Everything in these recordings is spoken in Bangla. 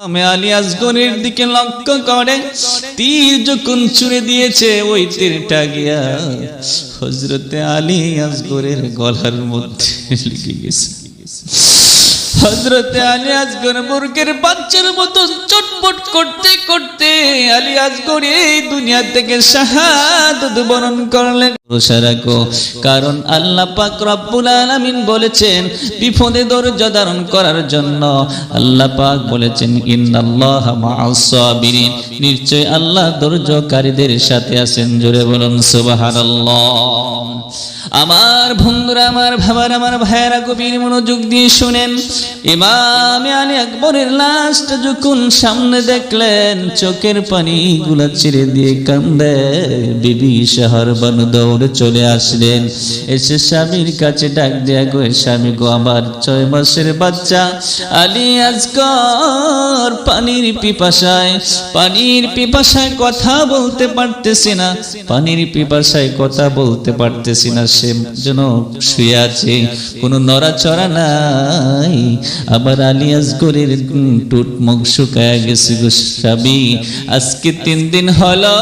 আমি আলী দিকে লক্ষ্য করে। তীর যখন ছুড়ে দিয়েছে, ওই তীরটা গিয়া হজরতে আলী আসগরের গলার মধ্যে লেগে গেছে। হজরতে আলী আসগর মুরগের বাচ্চার মতো চটপট করতে করতে আলী আসগর এই দুনিয়া থেকে শাহাদত বরণ করলেন। কারণ আল্লাহ পাক রব্বুল আলামিন বলেছেন, বিপদে ধৈর্য ধারণ করার জন্য আল্লাহ পাক বলেছেন, ইন্নাল্লাহা মাআস সাবিরিন। নিশ্চয় আল্লাহ ধৈর্যকারীদের সাথে আছেন। জোরে বলুন, সুবহানাল্লাহ। আমার বন্ধুরা, আমার ভাবার, আমার ভাইয়েরা গভীর মনোযোগ দিয়ে শুনেন। ইমামে আলী আকবরের লাশটা যখন সামনে দেখলেন, চোখের পানি গুলা ছেড়ে দিয়ে কান্দে। বিবি শাহর বানু দৌড়ে চলে আসলেন। এসে স্বামীর কাছে ডাক দেয়া, গো স্বামী গো, আমার ছয় মাসের বাচ্চা। আলী আজকর পানির পিপাসায় পানির পিপাসায় কথা বলতে পারতেছি না। পানির পিপাসায় কথা বলতে পারতেছি না, সে যেন শুয়ে আছে। কোনো নড়াচড়া নাই। আবার আলী আজগরের টুট মুখ শুকায় গেছে, গো স্বামী, আজকে তিন দিন হলো।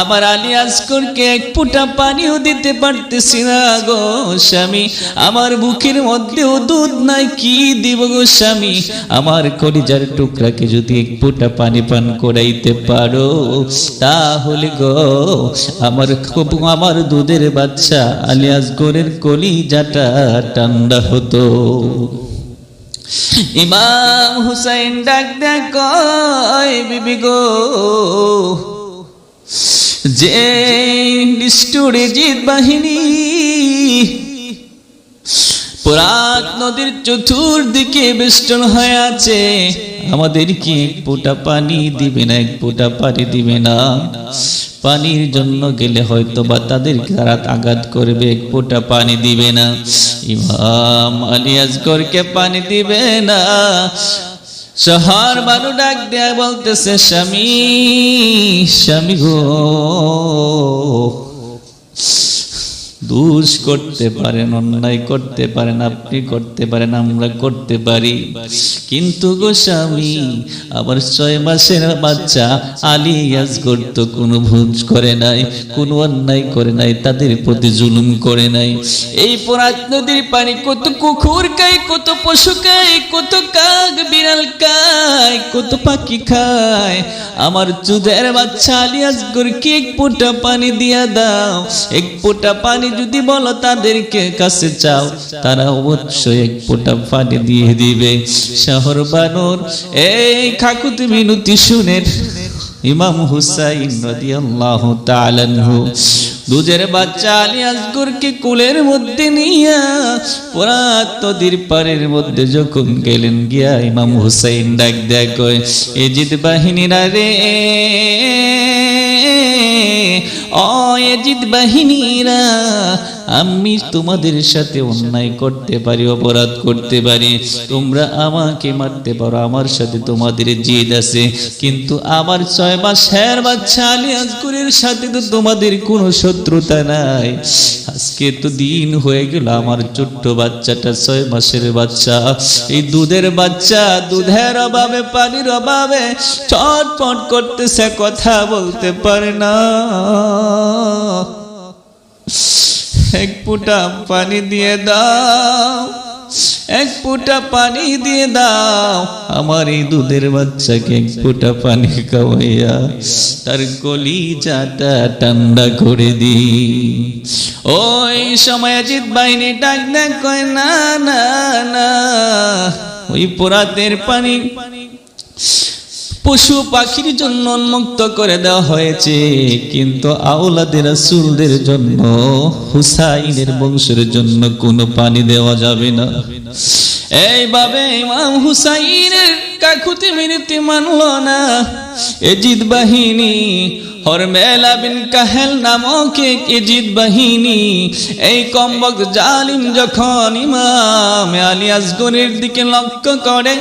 আবার আলী আজগরকে এক ফুটা পানিও দিতে পারতেছি না গো স্বামী। আমার বুকের মধ্যেও দুধ নাই, কি দিব গো স্বামী? আমার কলিজার টুকরাকে যদি এক ফুটা পানি পান করাইতে পারো, তাহলে গো, আমার আমার দুধের বাচ্চা আলিয়াস গোরের কলিজাটা ঠান্ডা হতো। ইমাম হুসাইন ডাক কয়, বিবি গো যে নিষ্ঠুরে জিত বাহিনী পুরাত নদীর চতুর্দিকে বেষ্টন হয়ে আছে। আমাদের কি এক ফোঁটা পানি দিবে না, এক ফোঁটা পানি দিবে না। পানির জন্য গেলে হয়তো বা তাদের গারাত আঘাত করবে, এক ফোঁটা পানি দিবে না। ইমাম আলী আজগরকে পানি দিবে না। শহর বানু ডাক দেয়া বলতেছে স্বামী স্বামী গো। দুষ করতে পারেন, অন্যায় করতে পারেন, আপনি করতে পারেন, আমরা করতে পারি। কিন্তু গো স্বামী আবার ছয় মাসের বাচ্চা আলী আসগর তো কোনো ভুল করে নাই, কোনো অন্যায় করে নাই, তাদের প্রতি জুলুম করে নাই। এই পরাত নদীর পানি কত কুকুর খায়, কত পশু খায়, কত কাক বিড়াল খায়, কত পাখি খায়। আমার চুদের বাচ্চা আলী আসগরকে এক ফোঁটা পানি দিয়া দাও, এক ফোঁটা পানি যদি বলো তাদেরকে কাছে চাও, তারা অবশ্যই এক ফোঁটা পানি দিয়ে দিবে। শহর বানর, এই খাকুতি মিনতি শুনের ইমাম হুসাইন রাদিয়াল্লাহু তাআলা দুজের বাচ্চা আলী আসগরকে কুলের মধ্যে নিয়া পুরাত নদীর পারের মধ্যে যখন গেলেন গিয়া ইমাম হুসাইন ডাক দেয়া কয়, এজিদ বাহিনীরা রে অজিত বাহিনীরা আমি তোমাদের সাথে অন্যায় করতে পারি, অপরাধ করতে পারি। তোমরা আমাকে মারতে পারো, আমার সাথে তোমাদের জিদ আছে। কিন্তু আমার ছয় মাস মাসের বাচ্চা আলী আজকুরের সাথে তো তোমাদের কোনো শত্রুতা নাই। আজকে তো দিন হয়ে গেল, আমার ছোট্ট বাচ্চাটা ছয় মাসের বাচ্চা। এই দুধের বাচ্চা, দুধের অভাবে, পানির অভাবে চটপট করতেছে, কথা বলতে পারে না। এক ফুটা পানি দিয়ে দাও, এক ফুটা পানি দিয়ে দাও। আমার এই দুধের বাচ্চাকে এক ফুটা পানি খাওয়াইয়া তার কলিজাটা ঠান্ডা করে দি ওই সময় জিত বাহিনী ডাক দেখ কয়, না না না। ওই পোরাতের পানি পশু পাখির জন্য উন্মুক্ত করে দেওয়া হয়েছে। কিন্তু আওলাদের রাসুলদের জন্য, হুসাইনের বংশের জন্য কোনো পানি দেওয়া যাবে না। এইভাবে ইমাম হুসাইনের কাকুতি মিনতি মানল না। এজিদ বাহিনী হরমেলা বিন কাহেল নামক এজিদ বাহিনী। এই কম্বক জালিম যখন ইমাম আলী আসগরের দিকে লক্ষ্য করে,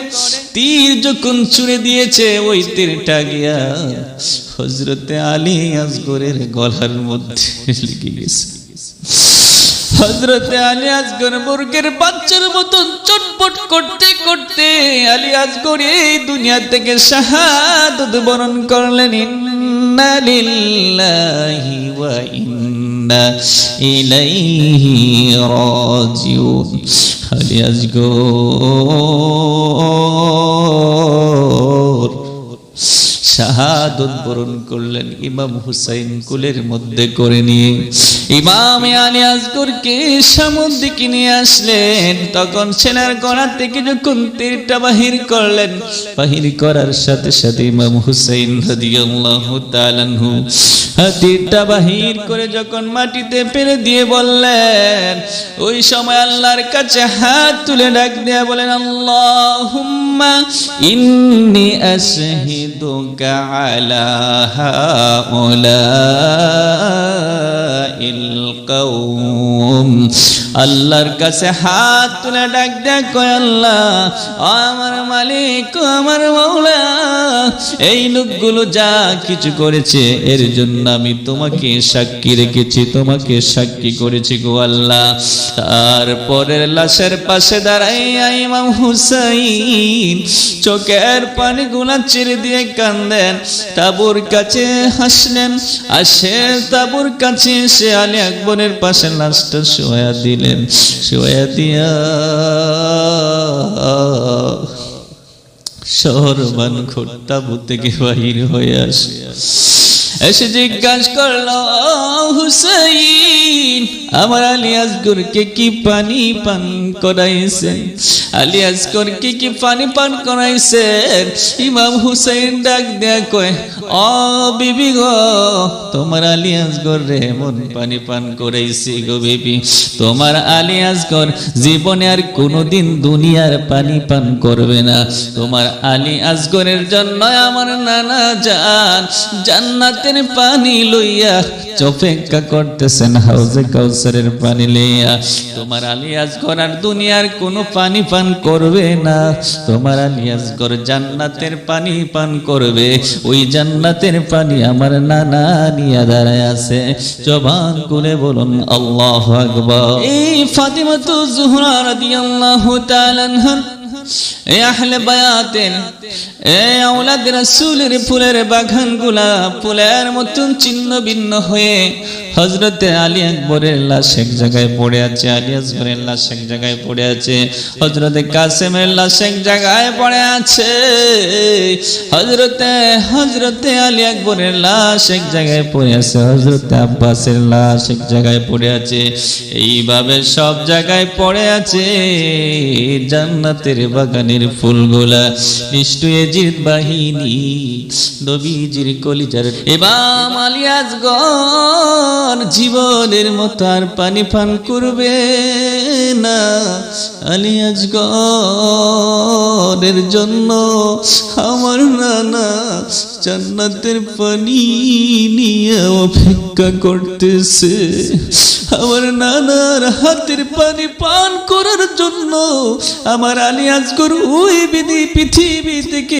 তীর যখন ছুড়ে দিয়েছে, ওই তীরটা গিয়া হজরতে আলী আসগরের গলার মধ্যে লেগে গেছে। হজরতে আলী আসগর মুরগের বাচ্চার মতন চটপট করতে করতে আলী আসগর এই দুনিয়া থেকে শাহাদত বরণ করলেন, ইন্না লিল্লাহি ওয়া ইন্না ইলাইহি রাজিউন। আলী আসগর শাহাদত বরণ করলেন ইমাম হুসাইন কুলের মধ্যে করে নিয়ে। ইমাম আলী আসগরকে সামুদ্র দিকে নিয়ে আসলেন। তখন সেনার গড়া থেকে যখন তীরটা বাহির করলেন, বাহির করার সাথে সাথে ইমাম হুসাইন রাদিয়াল্লাহু তাআলাহু তীরটা বাহির করে যখন মাটিতে ফেলে দিয়ে বললেন, ওই সময় আল্লাহর কাছে হাত তুলে ডাক দেয়া বলেন, আল্লাহুম্মা ইন্নি على هؤلاء القوم. আল্লাহর কাছে হাত তুলে ডাক দেয়া কয় আল্লাহ আমার মালিক আমার মাওলা এই লোকগুলো যা কিছু করেছে, এর জন্য আমি তোমাকে সাক্ষী রেখেছি, তোমাকে সাক্ষী করেছি গো আল্লাহ। তারপরের লাশের পাশে দাঁড়াই ইমাম হুসাইন চোখের পানি গুলা ছেড়ে দিয়ে কান্দেন। তাবুর কাছে হাসলেন আসে তাবুর কাছে এসে আলী আকবরের পাশে লাশটা শোয়া দিলেন সোয়া দিয়া। শহর বান খোট্টা বুতে বাহির হয়ে আসে। এসে জিজ্ঞাসা করল হুসাইন, আমার আলী আসগরকে কি পানি পান করাইছেন আলী আসগরকে কি পানি পান করাইছেন ইমাম হুসাইন ডাক দেয়া কয় ও বিবি গো, তোমার আলী রে এমন পানি পান করাইছি গো বিবি। তোমার আলী জীবনে আর কোনোদিন দুনিয়ার পানি পান করবে না। তোমার আলী জন্য আমার নানা জান জান্নাতের পানি লইয়া অপেক্ষা করতেছেন হাউজে কাউসারের পানি লইয়া। তোমার আলী আসগর আর দুনিয়ার কোনো পানি পান করবে না। তোমার আলী আসগর জান্নাতের পানি পান করবে। ওই জান্নাতের পানি আমার নানা নিয়া দাঁড়ায় আছে। জবান করে বলুন, আল্লাহ আকবার। এই ফাতিমাতু জুহরা রাদিয়াল্লাহু তাআলা এ আহলে বায়াতের এ আওলাদ রাসূলের ফুলের বাগানগুলা ফুলের মতন ছিন্ন ভিন্ন হয়ে হজরতে আলী আকবরের লাশ এক জায়গায় পড়ে আছে, আলী আসগরের লাশ এক জায়গায় পড়ে আছে হজরতে কাসেমের লাশ এক জায়গায় পড়ে আছে হজরতে হজরতে আলী আকবরের লাশ এক জায়গায় পড়ে আছে হজরতে আব্বাসের লাশ এক জায়গায় পড়ে আছে, এইভাবে সব জায়গায় পড়ে আছে, জান্নাতের বাগানের ফুলগুলা নিষ্ঠুয়ে জিত বাহিনী, নবীজির কলিজার। এবার আলিয়াজগর জীবনের মতো আর পানি পান করবে না। আলিয়াজগরের জন্য আমার নানা জান্নাতের পানি নিয়ে অপেক্ষা করতেছে। আমার নানার হাতের পানি পান করার জন্য আমার আলিয়াজ আজগর ওই বিধি পৃথিবী থেকে